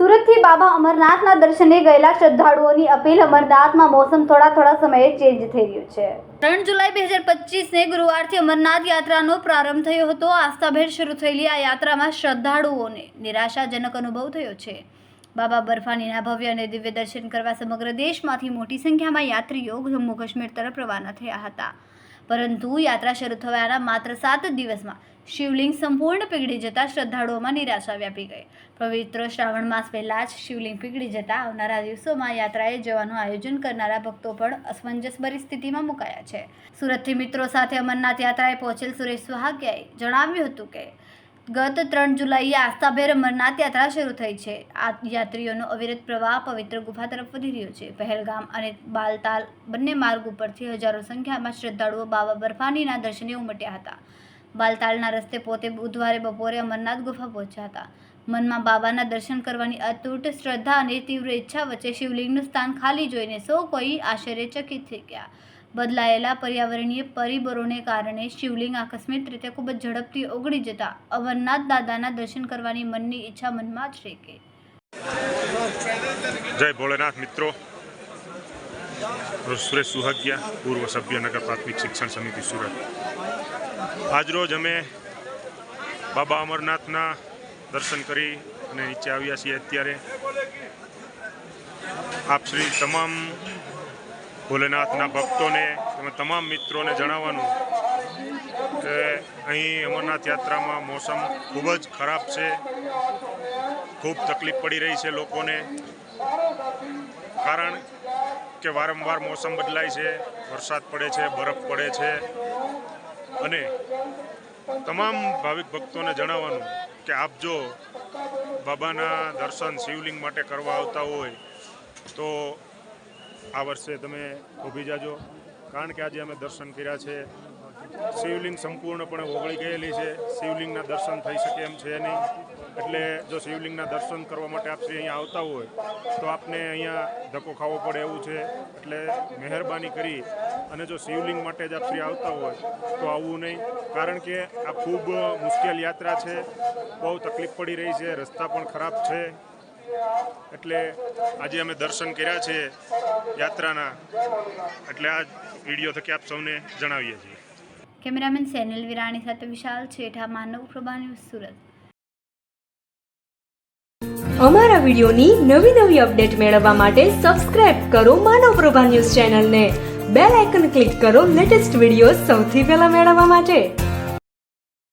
સુરતથી બાબા અમરનાથના દર્શને ગયેલા શ્રદ્ધાળુઓની અપીલ અમરનાથમાં મોસમ થોડા થોડા સમયે ચેન્જ થઈ રહ્યું છે. ત્રણ જુલાઈ બે હજાર પચીસને ગુરુવારથી અમરનાથ યાત્રાનો પ્રારંભ થયો હતો. આસ્થાભેર શરૂ થયેલી આ યાત્રામાં શ્રદ્ધાળુઓને નિરાશાજનક અનુભવ થયો છે. બાબા બર્ફાનીના ભવ્ય અને દિવ્ય દર્શન કરવા સમગ્ર દેશમાંથી મોટી સંખ્યામાં યાત્રીઓ જમ્મુ કાશ્મીર તરફ રવાના થયા હતા. પરંતુ યાત્રા શરૂ થવાના માત્ર સાત દિવસમાં શિવલિંગ સંપૂર્ણ પીગળી જતા શ્રદ્ધાળુઓમાં નિરાશા વ્યાપી ગઈ. પવિત્ર શ્રાવણ માસ પહેલાં જ શિવલિંગ પીગળી જતા આવનારા દિવસોમાં યાત્રાએ જવાનું આયોજન કરનારા ભક્તો પણ અસમંજસભરી સ્થિતિમાં મુકાયા છે. સુરતથી મિત્રો સાથે અમરનાથ યાત્રાએ પહોંચેલ સુરેશ સુહાગ્યાએ જણાવ્યું હતું કે ગત ત્રણ જુલાઈએ આસ્થાભેર અમરનાથ યાત્રા શરૂ થઈ છે. આ યાત્રીઓનો અવિરત પ્રવાહ પવિત્ર ગુફા તરફ વધી રહ્યો છે. પહેલગામ અને બાલતાલ બંને માર્ગ ઉપરથી હજારો સંખ્યામાં શ્રદ્ધાળુઓ બાબા બર્ફાનીના દર્શને ઉમટ્યા હતા. બાલતાલના રસ્તે પોતે બુધવારે બપોરે અમરનાથ ગુફા પહોંચ્યા હતા. મનમાં બાબાના દર્શન કરવાની અતૂટ શ્રદ્ધા અને તીવ્ર ઈચ્છા વચ્ચે શિવલિંગનું સ્થાન ખાલી જોઈને સૌ કોઈ આશ્ચર્યચકિત થઈ ગયા. બદલાયેલા પર્યાવરણીય પરિબળોને કારણે શિવલિંગ આકસ્મિક રીતે ખૂબ જ ઝડપથી ઓગળી જતા અમરનાથ દાદાના દર્શન કરવાની મનની ઈચ્છા મનમાં જ કે. જય ભોલેનાથ મિત્રો. સુરેશ સુહાગિયા, પૂર્વ સભ્ય નગર પ્રાથમિક શિક્ષણ સમિતિ સુરત. આજરોજ અમે બાબા અમરનાથના દર્શન કરી અને નીચે આવ્યા છીએ અત્યારે. આપ શ્રી તમામ ભોલેનાથના ભક્તોને તમામ મિત્રોને જણાવવાનું કે અહીં અમરનાથ યાત્રામાં મોસમ ખૂબ જ ખરાબ છે. ખૂબ તકલીફ પડી રહી છે લોકોને. કારણ કે વારંવાર મોસમ બદલાય છે, વરસાદ પડે છે, બરફ પડે છે. અને તમામ ભાવિક ભક્તોને જણાવવાનું કે આપ જો બાબાના દર્શન શિવલિંગ માટે કરવા આવતા હોય, તો આ વર્ષે તમે ઊભી જાજો. કારણ કે આજે અમે દર્શન કર્યા છે. શિવલિંગ સંપૂર્ણપણે ઓગળી ગયેલી છે. શિવલિંગના દર્શન થઈ શકે એમ છે નહીં. એટલે જો શિવલિંગના દર્શન કરવા માટે આપ શ્રી અહીંયા આવતા હોય, તો આપને અહીંયા ધક્કો ખાવો પડે એવું છે. એટલે મહેરબાની કરી. અને જો શિવલિંગ માટે જ આપ શ્રી આવતા હોય, તો આવવું નહીં. કારણ કે આ ખૂબ મુશ્કેલ યાત્રા છે. બહુ તકલીફ પડી રહી છે. રસ્તા પણ ખરાબ છે. એટલે આજે અમે દર્શન કર્યા છે. યાત્રાના. એટલે આ વીડિયો થકી આપ સૌને જણાવીએ છીએ. કેમેરામેન સેનલ વિરાણી સાથે વિશાલ છેઠા માનવ પ્રભા ન્યૂઝ સુરત. અમારા વિડીયોની નવી નવી અપડેટ મેળવવા માટે સબસ્ક્રાઇબ કરો માનવ પ્રભા ન્યૂઝ ચેનલને. બેલ આઇકન ક્લિક કરો લેટેસ્ટ વીડિયો સૌથી પહેલા મેળવવા માટે.